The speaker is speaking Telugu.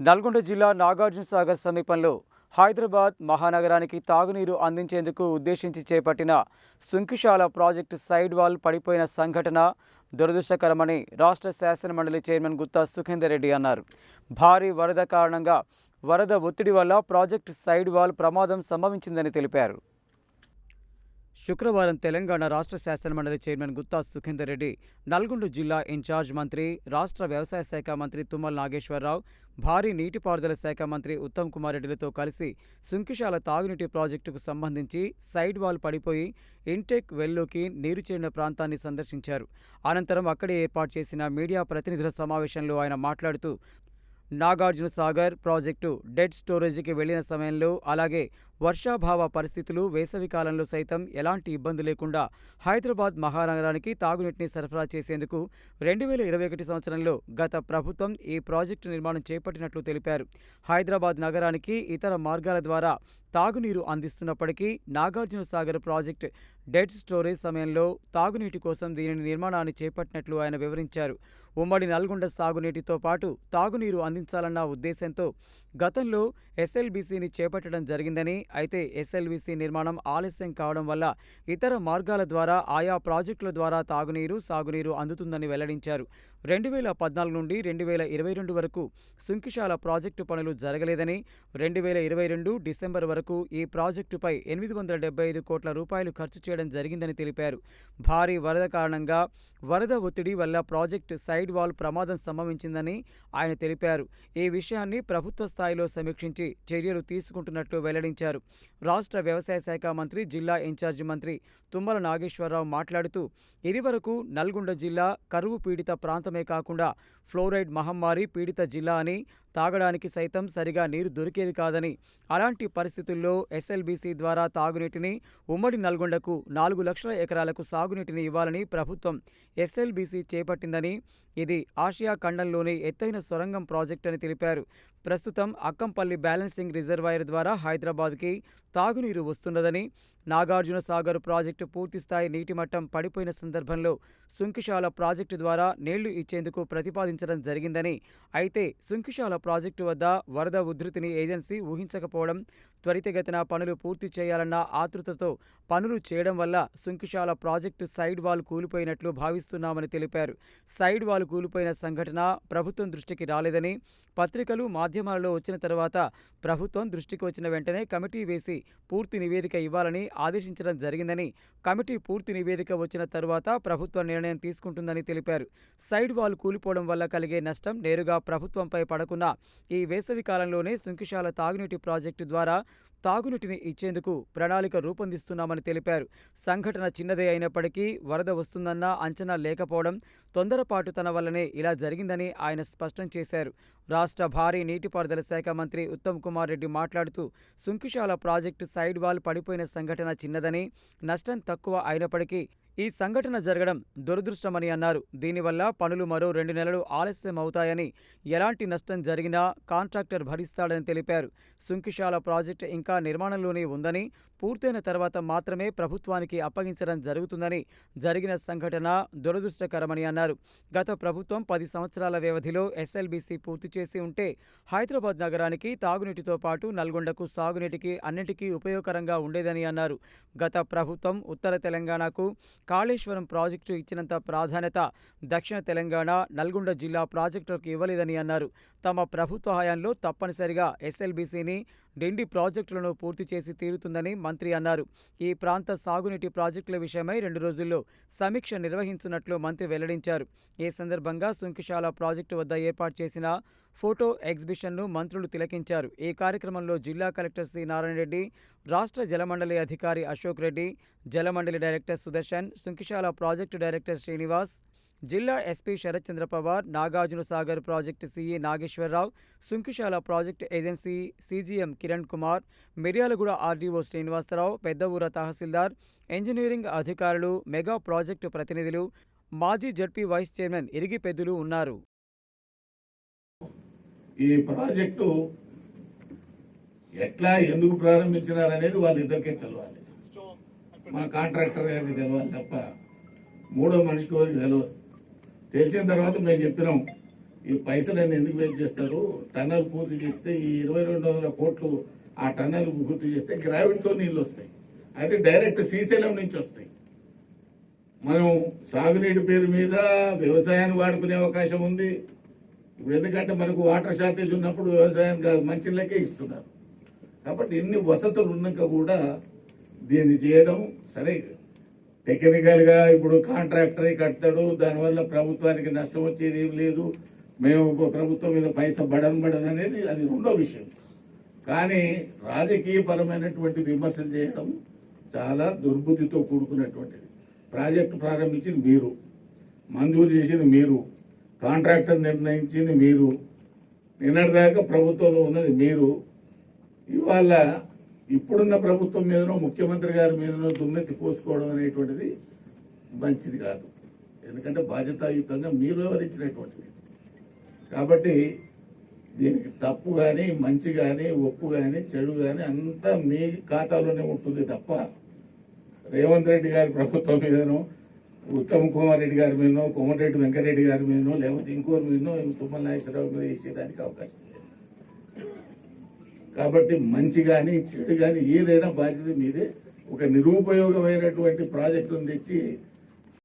నల్గొండ జిల్లా నాగార్జున సాగర్ సమీపంలో హైదరాబాద్ మహానగరానికి తాగునీరు అందించేందుకు ఉద్దేశించి చేపట్టిన సుంకిశాల ప్రాజెక్టు సైడ్ వాల్ పడిపోయిన సంఘటన దురదృష్టకరమని రాష్ట్ర శాసనమండలి చైర్మన్ గుత్తా సుఖేందర్ రెడ్డి అన్నారు. భారీ వరద కారణంగా వరద ఒత్తిడి వల్ల ప్రాజెక్టు సైడ్ వాల్ ప్రమాదం సంభవించిందని తెలిపారు. శుక్రవారం తెలంగాణ రాష్ట్ర శాసనమండలి చైర్మన్ గుత్తా సుఖేందర్ రెడ్డి నల్గొండ జిల్లా ఇన్ఛార్జ్ మంత్రి రాష్ట్ర వ్యవసాయ శాఖ మంత్రి తుమ్మల నాగేశ్వరరావు భారీ నీటిపారుదల శాఖ మంత్రి ఉత్తమ్ కుమార్ రెడ్డిలతో కలిసి సుంకిశాల తాగునీటి ప్రాజెక్టుకు సంబంధించి సైడ్ వాల్ పడిపోయి ఇంటెక్ వెల్లోకి నీరు చేరిన ప్రాంతాన్ని సందర్శించారు. అనంతరం అక్కడే ఏర్పాటు చేసిన మీడియా ప్రతినిధుల సమావేశంలో ఆయన మాట్లాడుతూ నాగార్జున సాగర్ ప్రాజెక్టు డెడ్ స్టోరేజీకి వెళ్ళిన సమయంలో అలాగే వర్షాభావ పరిస్థితులు వేసవి కాలంలో సైతం ఎలాంటి ఇబ్బంది లేకుండా హైదరాబాద్ మహానగరానికి తాగునీటిని సరఫరా చేసేందుకు రెండు వేల ఇరవై ఒకటి సంవత్సరంలో గత ప్రభుత్వం ఈ ప్రాజెక్టు నిర్మాణం చేపట్టినట్లు తెలిపారు. హైదరాబాద్ నగరానికి ఇతర మార్గాల ద్వారా తాగునీరు అందిస్తున్నప్పటికీ Nagarjuna Sagar project dead storage సమయంలో తాగునీటి కోసం దీనిని నిర్మాణాన్ని చేపట్టినట్లు ఆయన వివరించారు. ఉమ్మడి నల్గొండ సాగునీటితో పాటు తాగునీరు అందించాలన్న ఉద్దేశంతో గతంలో ఎస్ఎల్బీసీని చేపట్టడం జరిగిందని అయితే ఎస్ఎల్బీసీ నిర్మాణం ఆలస్యం కావడం వల్ల ఇతర మార్గాల ద్వారా ఆయా ప్రాజెక్టుల ద్వారా తాగునీరు సాగునీరు అందుతుందని వెల్లడించారు. రెండు వేల పద్నాలుగు నుండి రెండు వేల ఇరవై రెండు వరకు సుంకిశాల ప్రాజెక్టు పనులు జరగలేదని రెండు వేల ఇరవై రెండు డిసెంబర్ వరకు ఈ ప్రాజెక్టుపై ఎనిమిది వందల డెబ్బై ఐదు కోట్ల రూపాయలు ఖర్చు చేయడం జరిగిందని తెలిపారు. భారీ వరద కారణంగా వరద ఒత్తిడి వల్ల ప్రాజెక్టు సైడ్ వాల్ ప్రమాదం సంభవించిందని ఆయన తెలిపారు. ఈ విషయాన్ని ప్రభుత్వ స్థాయిలో సమీక్షించి చర్యలు తీసుకుంటున్నట్లు వెల్లడించారు. రాష్ట్ర వ్యవసాయ శాఖ మంత్రి జిల్లా ఇన్ఛార్జి మంత్రి తుమ్మల నాగేశ్వరరావు మాట్లాడుతూ ఇదివరకు నల్గొండ జిల్లా కరువు పీడిత ప్రాంతమే కాకుండా ఫ్లోరైడ్ మహమ్మారి పీడిత జిల్లా అని తాగడానికి సైతం సరిగా నీరు దొరికేది కాదని అలాంటి పరిస్థితుల్లో ఎస్ఎల్బీసీ ద్వారా తాగునీటిని ఉమ్మడి నల్గొండకు నాలుగు లక్షల ఎకరాలకు సాగునీటిని ఇవ్వాలని ప్రభుత్వం ఎస్ఎల్బీసీ చేపట్టిందని ఇది ఆసియా ఖండంలోని ఎత్తైన సొరంగం ప్రాజెక్ట్ అని తెలిపారు. ప్రస్తుతం అక్కంపల్లి బ్యాలెన్సింగ్ రిజర్వాయర్ ద్వారా హైదరాబాద్కి తాగునీరు వస్తున్నదని నాగార్జున సాగర్ ప్రాజెక్టు పూర్తిస్థాయి నీటి మట్టం పడిపోయిన సందర్భంలో సుంకిశాల ప్రాజెక్టు ద్వారా నీళ్ళు ఇచ్చేందుకు ప్రతిపాదించడం జరిగిందని అయితే సుంకిశాల ప్రాజెక్టు వద్ద వరద ఉధృతిని ఏజెన్సీ ఊహించకపోవడం త్వరితగతిన పనులు పూర్తి చేయాలన్న ఆతృతతో పనులు చేయడం వల్ల సుంకిశాల ప్రాజెక్టు సైడ్ వాల్ కూలిపోయినట్లు భావిస్తున్నామని తెలిపారు. సైడ్ వాల్ కూలిపోయిన సంఘటన ప్రభుత్వం దృష్టికి రాలేదని పత్రికలు మాధ్యమాలలో వచ్చిన తర్వాత ప్రభుత్వం దృష్టికి వచ్చిన వెంటనే కమిటీ వేసి పూర్తి నివేదిక ఇవ్వాలని ఆదేశించడం జరిగిందని కమిటీ పూర్తి నివేదిక వచ్చిన తరువాత ప్రభుత్వ నిర్ణయం తీసుకుంటుందని తెలిపారు. సైడ్ వాల్ కూలిపోవడం వల్ల కలిగే నష్టం నేరుగా ప్రభుత్వంపై పడకున్నా ఈ వేసవి కాలంలోనే సుంకిశాల తాగునీటి ప్రాజెక్టు ద్వారా తాగునీటిని ఇచ్చేందుకు ప్రణాళిక రూపొందిస్తున్నామని తెలిపారు. సంఘటన చిన్నదే అయినప్పటికీ వరద వస్తుందన్న అంచనా లేకపోవడం తొందరపాటుతన వల్లనే ఇలా జరిగిందని ఆయన స్పష్టం చేశారు. రాష్ట్ర భారీ నీటిపారుదల శాఖ మంత్రి ఉత్తమ్ కుమార్ రెడ్డి మాట్లాడుతూ సుంకిశాల ప్రాజెక్టు సైడ్ వాల్ పడిపోయిన సంఘటన చిన్నదని నష్టం తక్కువ అయినప్పటికీ ఈ సంఘటన జరగడం దురదృష్టమని అన్నారు. దీనివల్ల పనులు మరో రెండు నెలలు ఆలస్యం అవుతాయని ఎలాంటి నష్టం జరిగినా కాంట్రాక్టర్ భరిస్తాడని తెలిపారు. సుంకిశాల ప్రాజెక్టు ఇంకా నిర్మాణంలోనే ఉందని పూర్తయిన తర్వాత మాత్రమే ప్రభుత్వానికి అప్పగించడం జరుగుతుందని జరిగిన సంఘటన దురదృష్టకరమని అన్నారు. గత ప్రభుత్వం పది సంవత్సరాల వ్యవధిలో ఎస్ఎల్బీసీ పూర్తి చేసి ఉంటే హైదరాబాద్ నగరానికి తాగునీటితో పాటు నల్గొండకు సాగునీటికి అన్నిటికీ ఉపయోగకరంగా ఉండేదని అన్నారు. గత ప్రభుత్వం ఉత్తర తెలంగాణకు కాళేశ్వరం ప్రాజెక్టు ఇచ్చినంత ప్రాధాన్యత దక్షిణ తెలంగాణ నల్గొండ జిల్లా ప్రాజెక్టులకు ఇవ్వలేదని అన్నారు. తమ ప్రభుత్వ హయాంలో తప్పనిసరిగా ఎస్ఎల్బీసీని రెండు ప్రాజెక్టులను పూర్తి చేసి తీరుతుందని మంత్రి అన్నారు. ఈ ప్రాంత సాగునీటి ప్రాజెక్టుల విషయమై రెండు రోజుల్లో సమీక్ష నిర్వహించున్నట్లు మంత్రి వెల్లడించారు. ఈ సందర్భంగా సుంకిశాల ప్రాజెక్టు వద్ద ఏర్పాటు చేసిన ఫోటో ఎగ్జిబిషన్ను మంత్రులు తిలకించారు. ఈ కార్యక్రమంలో జిల్లా కలెక్టర్ సి నారాయణ రెడ్డి రాష్ట్ర జలమండలి అధికారి Ashok Reddy Jalamandali director Sudarshan Sunkishala project director Srinivas జిల్లా SP Sharath Pawar Nagarjuna Sagar project CA Nageswararao Sunkishala project agency CGM Kiran Kumar Miryalaguda RDO Srinivasarao Peddaura tahsildar engineering అధికారులు మెగా ప్రాజెక్టు ప్రతినిధులు మాజీ జడ్పీ వైస్ చైర్మన్ ఇరిగి పెద్దలు ఉన్నారు. ఈ ప్రాజెక్టు ఎట్లా ఎందుకు ప్రారంభించినారనేది వాళ్ళిద్దరికే తెలియాలి మా కాంట్రాక్టర్ గారికి తెలియాలి తప్ప మూడో మనిషికి తెలియదు తెలిసిన తర్వాత మేము చెప్పినాం ఈ పైసలన్నీ ఎందుకు వేస్ట్ చేస్తారు? టన్నల్ పూర్తి చేస్తే ఈ ఇరవై రెండు వందల కోట్లు ఆ టన్నల్ పూర్తి చేస్తే గ్రావిడ్తో నీళ్ళు వస్తాయి. అయితే డైరెక్ట్ శ్రీశైలం నుంచి వస్తాయి. మనం సాగునీటి పేరు మీద వ్యవసాయాన్ని వాడుకునే అవకాశం ఉంది. ఇప్పుడు ఎందుకంటే మనకు వాటర్ షార్టేజ్ ఉన్నప్పుడు వ్యవసాయం కాదు మంచిలకే ఇస్తున్నారు. కాబట్టి ఇన్ని వసతులు ఉన్నాక కూడా దీన్ని చేయడం సరే టెక్నికల్గా ఇప్పుడు కాంట్రాక్టర్ కడతాడు దానివల్ల ప్రభుత్వానికి నష్టం వచ్చేది ఏం లేదు. మేము ప్రభుత్వం మీద పైస బడన్ బడన్ అనేది అది రెండో విషయం. కానీ రాజకీయపరమైనటువంటి విమర్శలు చేయడం చాలా దుర్బుద్ధితో కూడుకున్నటువంటిది. ప్రాజెక్టు ప్రారంభించింది మీరు. మంజూరు చేసింది మీరు. కాంట్రాక్టర్ నిర్ణయించింది మీరు. నిన్నటిదాకా ప్రభుత్వంలో ఉన్నది మీరు. ఇవాళ ఇప్పుడున్న ప్రభుత్వం మీదనో ముఖ్యమంత్రి గారి మీదనో దుమ్మెత్తి పోసుకోవడం అనేటువంటిది మంచిది కాదు. ఎందుకంటే బాధ్యతాయుతంగా మీరు వివరించినటువంటిది కాబట్టి దీనికి తప్పు కానీ మంచి కానీ ఒప్పు కానీ చెడు కానీ అంతా మీ ఖాతాలోనే ఉంటుంది తప్ప రేవంత్ రెడ్డి గారి ప్రభుత్వం మీదనో ఉత్తమ్ కుమార్ రెడ్డి గారి మీదనో కోమటిరెడ్డి వెంకరెడ్డి గారి మీదనో లేకపోతే ఇంకోరి మీదనో తుమ్మల నాగేశ్వరరావు మీద వేసేదానికి అవకాశం లేదు. కాబట్టి మంచి కానీ చెడు కానీ ఏదైనా బాధ్యత మీదే ఒక నిరుపయోగమైనటువంటి ప్రాజెక్టును తెచ్చి